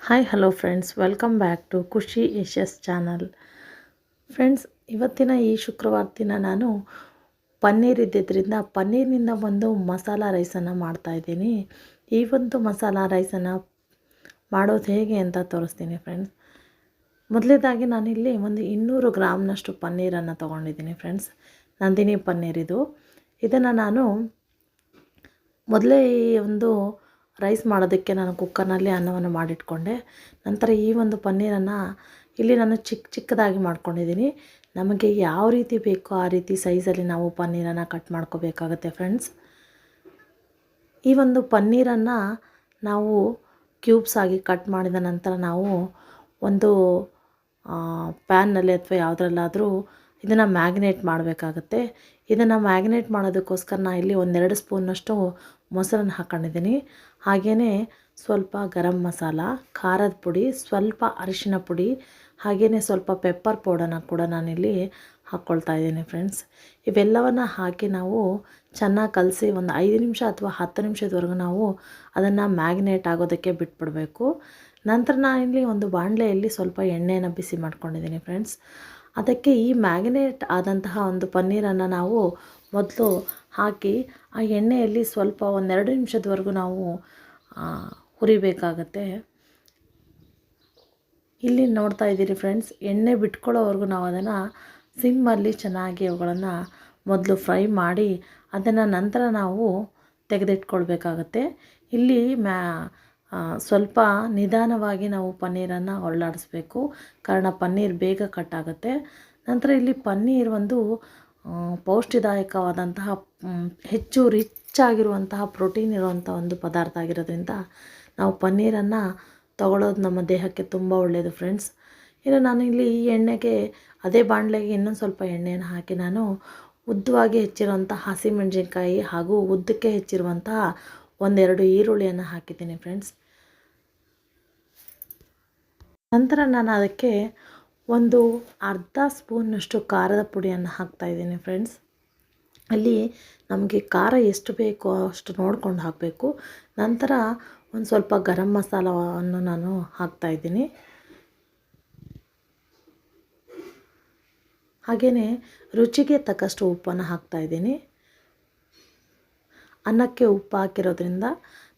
Hi hello friends welcome back to Khushi Yashas channel friends ಇವತ್ತಿನ ಈ ಶುಕ್ರವಾರ ದಿನ ನಾನು ಪನ್ನೀರ್ ಇದ್ದಿದ್ದರಿಂದ ಪನ್ನೀರ್ನಿಂದ ಒಂದು ಮಸಾಲ ರೈಸನ್ನು ಮಾಡ್ತಾಯಿದ್ದೀನಿ ಈ ಒಂದು ಮಸಾಲ ರೈಸನ್ನು ಮಾಡೋದು ಹೇಗೆ ಅಂತ ತೋರಿಸ್ತೀನಿ ಫ್ರೆಂಡ್ಸ್ ಮೊದಲೇದಾಗಿ ನಾನಿಲ್ಲಿ ಒಂದು ಇನ್ನೂರು ಗ್ರಾಮ್ನಷ್ಟು ಪನ್ನೀರನ್ನು ತೊಗೊಂಡಿದ್ದೀನಿ ಫ್ರೆಂಡ್ಸ್ ನಂದಿನಿ ಪನ್ನೀರ್ ಇದು. ಇದನ್ನು ನಾನು ಮೊದಲೇ ಈ ಒಂದು ರೈಸ್ ಮಾಡೋದಕ್ಕೆ ನಾನು ಕುಕ್ಕರ್ನಲ್ಲಿ ಅನ್ನವನ್ನು ಮಾಡಿಟ್ಕೊಂಡೆ. ನಂತರ ಈ ಒಂದು ಪನ್ನೀರನ್ನು ಇಲ್ಲಿ ನಾನು ಚಿಕ್ಕ ಚಿಕ್ಕದಾಗಿ ಮಾಡ್ಕೊಂಡಿದ್ದೀನಿ. ನಮಗೆ ಯಾವ ರೀತಿ ಬೇಕೋ ಆ ರೀತಿ ಸೈಜಲ್ಲಿ ನಾವು ಪನ್ನೀರನ್ನು ಕಟ್ ಮಾಡ್ಕೋಬೇಕಾಗತ್ತೆ ಫ್ರೆಂಡ್ಸ್. ಈ ಒಂದು ಪನ್ನೀರನ್ನು ನಾವು ಕ್ಯೂಬ್ಸ್ ಆಗಿ ಕಟ್ ಮಾಡಿದ ನಂತರ ನಾವು ಒಂದು ಪ್ಯಾನ್ನಲ್ಲಿ ಅಥವಾ ಯಾವುದ್ರಲ್ಲಾದರೂ ಇದನ್ನು ಮ್ಯಾಗ್ನೇಟ್ ಮಾಡಬೇಕಾಗತ್ತೆ. ಇದನ್ನು ಮ್ಯಾಗ್ನೇಟ್ ಮಾಡೋದಕ್ಕೋಸ್ಕರ ನಾನು ಇಲ್ಲಿ ಒಂದೆರಡು ಸ್ಪೂನ್ನಷ್ಟು ಮೊಸರನ್ನು ಹಾಕ್ಕೊಂಡಿದ್ದೀನಿ ಹಾಗೆಯೇ ಸ್ವಲ್ಪ ಗರಂ ಮಸಾಲ, ಖಾರದ ಪುಡಿ, ಸ್ವಲ್ಪ ಅರಿಶಿನ ಪುಡಿ ಹಾಗೆಯೇ ಸ್ವಲ್ಪ ಪೆಪ್ಪರ್ ಪೌಡರ್ನ ಕೂಡ ನಾನಿಲ್ಲಿ ಹಾಕ್ಕೊಳ್ತಾ ಇದ್ದೀನಿ ಫ್ರೆಂಡ್ಸ್ ಇವೆಲ್ಲವನ್ನು ಹಾಕಿ ನಾವು ಚೆನ್ನಾಗಿ ಕಲಸಿ ಒಂದು ಐದು ನಿಮಿಷ ಅಥವಾ ಹತ್ತು ನಿಮಿಷದವರೆಗೂ ನಾವು ಅದನ್ನು ಮ್ಯಾಗ್ನೇಟ್ ಆಗೋದಕ್ಕೆ ಬಿಟ್ಬಿಡಬೇಕು. ನಂತರ ನಾನಿಲ್ಲಿ ಒಂದು ಬಾಣಲೆಯಲ್ಲಿ ಸ್ವಲ್ಪ ಎಣ್ಣೆಯನ್ನು ಬಿಸಿ ಮಾಡ್ಕೊಂಡಿದ್ದೀನಿ ಫ್ರೆಂಡ್ಸ್ ಅದಕ್ಕೆ ಈ ಮ್ಯಾಗ್ನೇಟ್ ಆದಂತಹ ಒಂದು ಪನ್ನೀರನ್ನು ನಾವು ಮೊದಲು ಹಾಕಿ ಆ ಎಣ್ಣೆಯಲ್ಲಿ ಸ್ವಲ್ಪ ಒಂದೆರಡು ನಿಮಿಷದವರೆಗೂ ನಾವು ಹುರಿಬೇಕಾಗತ್ತೆ. ಇಲ್ಲಿ ನೋಡ್ತಾ ಇದ್ದೀರಿ ಫ್ರೆಂಡ್ಸ್, ಎಣ್ಣೆ ಬಿಟ್ಕೊಳ್ಳೋವರೆಗೂ ನಾವು ಅದನ್ನು ಸಿಮ್ಮಲ್ಲಿ ಚೆನ್ನಾಗಿ ಅವುಗಳನ್ನು ಮೊದಲು ಫ್ರೈ ಮಾಡಿ ಅದನ್ನು ನಂತರ ನಾವು ತೆಗೆದಿಟ್ಕೊಳ್ಬೇಕಾಗತ್ತೆ. ಇಲ್ಲಿ ಮ್ಯಾ ಸ್ವಲ್ಪ ನಿಧಾನವಾಗಿ ನಾವು ಪನ್ನೀರನ್ನು ಹೊರಳಾಡಿಸ್ಬೇಕು ಕಾರಣ ಪನ್ನೀರ್ ಬೇಗ ಕಟ್ಟಾಗುತ್ತೆ ನಂತರ ಇಲ್ಲಿ ಪನ್ನೀರ್ ಒಂದು ಪೌಷ್ಟಿದಾಯಕವಾದಂತಹ ಹೆಚ್ಚು ರಿಚ್ ಆಗಿರುವಂತಹ ಪ್ರೋಟೀನ್ ಇರುವಂಥ ಒಂದು ಪದಾರ್ಥ ಆಗಿರೋದ್ರಿಂದ ನಾವು ಪನ್ನೀರನ್ನು ತಗೊಳ್ಳೋದು ನಮ್ಮ ದೇಹಕ್ಕೆ ತುಂಬ ಒಳ್ಳೆಯದು ಫ್ರೆಂಡ್ಸ್ ಇನ್ನು ನಾನು ಇಲ್ಲಿ ಈ ಎಣ್ಣೆಗೆ, ಅದೇ ಬಾಣಲೆಗೆ ಇನ್ನೊಂದು ಸ್ವಲ್ಪ ಎಣ್ಣೆಯನ್ನು ಹಾಕಿ ನಾನು ಉದ್ದವಾಗಿ ಹೆಚ್ಚಿರುವಂಥ ಹಸಿಮೆಣಸಿನ್ಕಾಯಿ ಹಾಗೂ ಉದ್ದಕ್ಕೆ ಹೆಚ್ಚಿರುವಂತಹ ಒಂದೆರಡು ಈರುಳ್ಳಿಯನ್ನು ಹಾಕಿದ್ದೀನಿ ಫ್ರೆಂಡ್ಸ್ ನಂತರ ನಾನು ಅದಕ್ಕೆ ಒಂದು ಅರ್ಧ ಸ್ಪೂನ್ನಷ್ಟು ಖಾರದ ಪುಡಿಯನ್ನು ಹಾಕ್ತಾಯಿದ್ದೀನಿ ಫ್ರೆಂಡ್ಸ್ ಅಲ್ಲಿ ನಮಗೆ ಖಾರ ಎಷ್ಟು ಬೇಕೋ ಅಷ್ಟು ನೋಡ್ಕೊಂಡು ಹಾಕಬೇಕು. ನಂತರ ಒಂದು ಸ್ವಲ್ಪ ಗರಂ ಮಸಾಲವನ್ನು ನಾನು ಹಾಕ್ತಾಯಿದ್ದೀನಿ ಹಾಗೆಯೇ ರುಚಿಗೆ ತಕ್ಕಷ್ಟು ಉಪ್ಪನ್ನು ಹಾಕ್ತಾಯಿದ್ದೀನಿ ಅನ್ನಕ್ಕೆ ಉಪ್ಪು ಹಾಕಿರೋದ್ರಿಂದ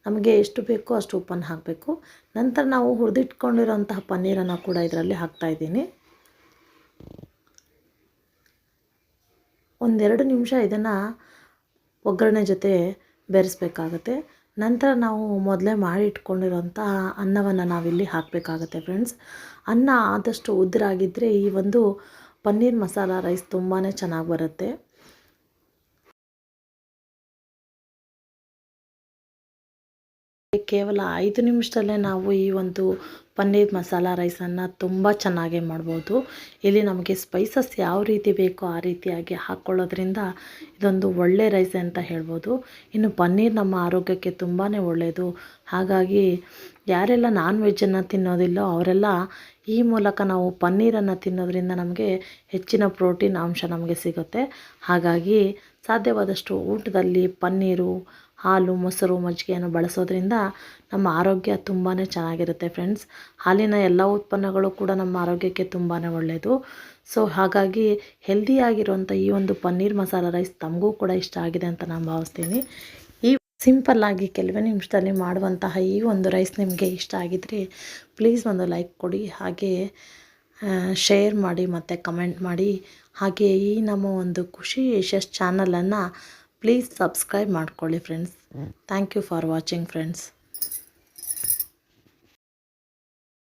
ನಮಗೆ ಎಷ್ಟು ಬೇಕೋ ಅಷ್ಟು ಉಪ್ಪನ್ನು ಹಾಕಬೇಕು. ನಂತರ ನಾವು ಹುರಿದಿಟ್ಕೊಂಡಿರೋಂತಹ ಪನ್ನೀರನ್ನು ಕೂಡ ಇದರಲ್ಲಿ ಹಾಕ್ತಾಯಿದ್ದೀನಿ ಒಂದೆರಡು ನಿಮಿಷ ಇದನ್ನು ಒಗ್ಗರಣೆ ಜೊತೆ ಬೆರೆಸ್ಬೇಕಾಗತ್ತೆ. ನಂತರ ನಾವು ಮೊದಲೇ ಮಾಡಿ ಇಟ್ಕೊಂಡಿರೋಂಥ ಅನ್ನವನ್ನು ನಾವಿಲ್ಲಿ ಹಾಕಬೇಕಾಗತ್ತೆ ಫ್ರೆಂಡ್ಸ್ ಅನ್ನ ಆದಷ್ಟು ಉದ್ರಾಗಿದ್ದರೆ ಈ ಒಂದು ಪನ್ನೀರ್ ಮಸಾಲ ರೈಸ್ ತುಂಬಾ ಚೆನ್ನಾಗಿ ಬರುತ್ತೆ. ಕೇವಲ ಐದು ನಿಮಿಷದಲ್ಲೇ ನಾವು ಈ ಒಂದು ಪನ್ನೀರ್ ಮಸಾಲ ರೈಸನ್ನು ತುಂಬ ಚೆನ್ನಾಗಿ ಮಾಡ್ಬೋದು. ಇಲ್ಲಿ ನಮಗೆ ಸ್ಪೈಸಸ್ ಯಾವ ರೀತಿ ಬೇಕೋ ಆ ರೀತಿಯಾಗಿ ಹಾಕ್ಕೊಳ್ಳೋದ್ರಿಂದ ಇದೊಂದು ಒಳ್ಳೆ ರೈಸ್ ಅಂತ ಹೇಳ್ಬೋದು. ಇನ್ನು ಪನ್ನೀರ್ ನಮ್ಮ ಆರೋಗ್ಯಕ್ಕೆ ತುಂಬಾ ಒಳ್ಳೆಯದು ಹಾಗಾಗಿ ಯಾರೆಲ್ಲ ನಾನ್ ವೆಜ್ಜನ್ನು ತಿನ್ನೋದಿಲ್ಲೋ ಅವರೆಲ್ಲ ಈ ಮೂಲಕ ನಾವು ಪನ್ನೀರನ್ನು ತಿನ್ನೋದ್ರಿಂದ ನಮಗೆ ಹೆಚ್ಚಿನ ಪ್ರೋಟೀನ್ ಅಂಶ ನಮಗೆ ಸಿಗುತ್ತೆ. ಹಾಗಾಗಿ ಸಾಧ್ಯವಾದಷ್ಟು ಊಟದಲ್ಲಿ ಪನ್ನೀರು ಹಾಲು, ಮೊಸರು, ಮಜ್ಜಿಗೆಯನ್ನು ಬಳಸೋದ್ರಿಂದ ನಮ್ಮ ಆರೋಗ್ಯ ತುಂಬಾ ಚೆನ್ನಾಗಿರುತ್ತೆ ಫ್ರೆಂಡ್ಸ್ ಹಾಲಿನ ಎಲ್ಲ ಉತ್ಪನ್ನಗಳು ಕೂಡ ನಮ್ಮ ಆರೋಗ್ಯಕ್ಕೆ ತುಂಬಾ ಒಳ್ಳೆಯದು ಸೊ ಹಾಗಾಗಿ ಹೆಲ್ದಿಯಾಗಿರುವಂಥ ಈ ಒಂದು ಪನ್ನೀರ್ ಮಸಾಲ ರೈಸ್ ತಮಗೂ ಕೂಡ ಇಷ್ಟ ಆಗಿದೆ ಅಂತ ನಾನು ಭಾವಿಸ್ತೀನಿ. ಈ ಸಿಂಪಲ್ಲಾಗಿ ಕೆಲವೇ ನಿಮಿಷದಲ್ಲಿ ಮಾಡುವಂತಹ ಈ ಒಂದು ರೈಸ್ ನಿಮಗೆ ಇಷ್ಟ ಆಗಿದ್ರೆ ಪ್ಲೀಸ್ ಒಂದು ಲೈಕ್ ಕೊಡಿ, ಹಾಗೆ ಶೇರ್ ಮಾಡಿ ಮತ್ತು ಕಮೆಂಟ್ ಮಾಡಿ. ಹಾಗೆ ಈ ನಮ್ಮ ಒಂದು ಖುಷಿ ಯಶಸ್ ಚಾನಲನ್ನು ಪ್ಲೀಸ್ ಸಬ್ಸ್ಕ್ರೈಬ್ ಮಾಡ್ಕೊಳ್ಳಿ friends thank you for watching friends